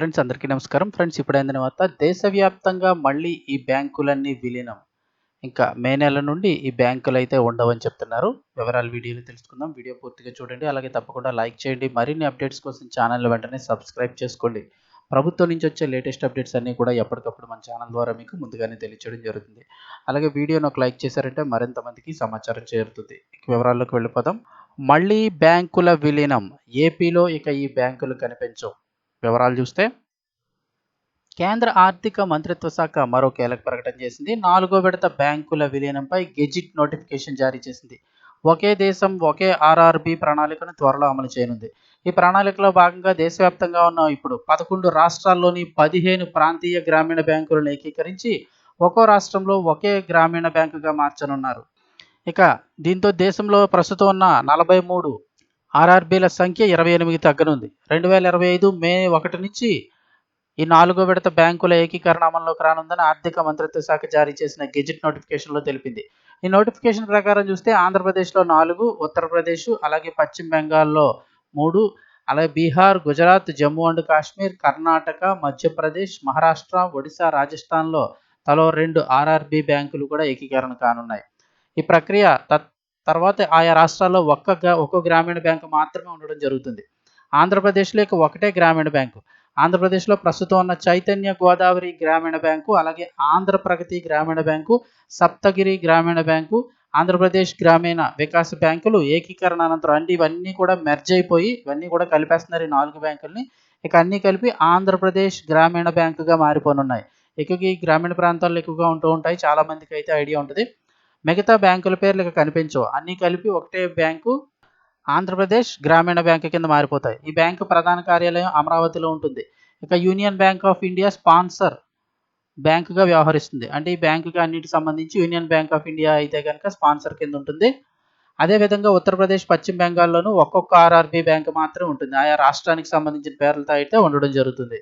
Friends అందరికీ నమస్కారం. Friends ఇప్పుడైన తర్వాత దేశవ్యాప్తంగా మళ్ళీ ఈ బ్యాంకులన్నీ విలీనం. ఇంకా మే నెల నుండి ఈ బ్యాంకులు అయితే ఉండవని చెప్తున్నారు. వివరాలు వీడియోలో తెలుసుకుందాం. వీడియో పూర్తిగా చూడండి. అలాగే తప్పకుండా లైక్ చేయండి. మరిన్ని అప్డేట్స్ కోసం ఛానల్ వెంటనే సబ్స్క్రైబ్ చేసుకోండి. ప్రభుత్వం నుంచి వచ్చే లేటెస్ట్ అప్డేట్స్ అన్నీ కూడా ఎప్పటికప్పుడు మన ఛానల్ ద్వారా మీకు ముందుగానే తెలియచేయడం జరుగుతుంది. అలాగే వీడియోను ఒక లైక్ చేశారంటే మరింత మందికి సమాచారం చేరుతుంది. వివరాల్లోకి వెళ్ళిపోదాం. మళ్ళీ బ్యాంకుల విలీనం. ఏపీలో ఇక ఈ బ్యాంకులు కనిపించవు. వివరాలు చూస్తే కేంద్ర ఆర్థిక మంత్రిత్వ శాఖ మరో కీలక ప్రకటన చేసింది. నాలుగో విడత బ్యాంకుల విలీనంపై గెజిట్ నోటిఫికేషన్ జారీ చేసింది. ఒకే దేశం ఒకే ఆర్ఆర్బి ప్రణాళికను త్వరలో అమలు చేయనుంది. ఈ ప్రణాళికలో భాగంగా దేశవ్యాప్తంగా ఉన్న ఇప్పుడు పదకొండు రాష్ట్రాల్లోని పదిహేను ప్రాంతీయ గ్రామీణ బ్యాంకులను ఏకీకరించి ఒక్కో రాష్ట్రంలో ఒకే గ్రామీణ బ్యాంకుగా మార్చనున్నారు. ఇక దీంతో దేశంలో ప్రస్తుతం ఉన్న నలభై మూడు ఆర్ఆర్బీల సంఖ్య ఇరవై ఎనిమిది తగ్గనుంది. రెండు వేల ఇరవై ఐదు మే ఒకటి నుంచి ఈ నాలుగో విడత బ్యాంకుల ఏకీకరణ అమల్లోకి రానుందని ఆర్థిక మంత్రిత్వ శాఖ జారీ చేసిన గెజిట్ నోటిఫికేషన్లో తెలిపింది. ఈ నోటిఫికేషన్ ప్రకారం చూస్తే ఆంధ్రప్రదేశ్లో నాలుగు ఉత్తరప్రదేశ్ అలాగే పశ్చిమ బెంగాల్లో మూడు అలాగే బీహార్ గుజరాత్ జమ్మూ అండ్ కాశ్మీర్ కర్ణాటక మధ్యప్రదేశ్ మహారాష్ట్ర ఒడిశా రాజస్థాన్లో తలో రెండు ఆర్ఆర్బీ బ్యాంకులు కూడా ఏకీకరణ కానున్నాయి. ఈ ప్రక్రియ తత్ తర్వాత ఆయా రాష్ట్రాల్లో ఒక్క ఒక్క గ్రామీణ బ్యాంకు మాత్రమే ఉండడం జరుగుతుంది. ఆంధ్రప్రదేశ్లో ఇక ఒకటే గ్రామీణ బ్యాంకు. ఆంధ్రప్రదేశ్లో ప్రస్తుతం ఉన్న చైతన్య గోదావరి గ్రామీణ బ్యాంకు అలాగే ఆంధ్ర ప్రగతి గ్రామీణ బ్యాంకు సప్తగిరి గ్రామీణ బ్యాంకు ఆంధ్రప్రదేశ్ గ్రామీణ వికాస్ బ్యాంకులు ఏకీకరణ అనంతరం అన్ని ఇవన్నీ కూడా మెర్జ్ అయిపోయి ఇవన్నీ కూడా కలిపేస్తున్నారు ఈ నాలుగు బ్యాంకుల్ని. ఇక అన్నీ కలిపి ఆంధ్రప్రదేశ్ గ్రామీణ బ్యాంకుగా మారిపోనున్నాయి. ఎక్కువగా ఈ గ్రామీణ ప్రాంతాల్లో ఎక్కువగా ఉంటూ ఉంటాయి. చాలా మందికి అయితే ఐడియా ఉంటుంది. మిగతా బ్యాంకుల పేర్లు ఇక కనిపించవు. అన్నీ కలిపి ఒకటే బ్యాంకు ఆంధ్రప్రదేశ్ గ్రామీణ బ్యాంకు కింద మారిపోతాయి. ఈ బ్యాంకు ప్రధాన కార్యాలయం అమరావతిలో ఉంటుంది. ఇక Union Bank of India sponsor బ్యాంకుగా వ్యవహరిస్తుంది. అంటే ఈ బ్యాంకుకి అన్నిటికి సంబంధించి యూనియన్ బ్యాంక్ ఆఫ్ ఇండియా అయితే కనుక స్పాన్సర్ కింద ఉంటుంది. అదేవిధంగా ఉత్తరప్రదేశ్ పశ్చిమ బెంగాల్లోనూ ఒక్కొక్క ఆర్ఆర్బి బ్యాంక్ మాత్రమే ఉంటుంది. ఆయా రాష్ట్రానికి సంబంధించిన పేర్లతో అయితే ఉండడం జరుగుతుంది.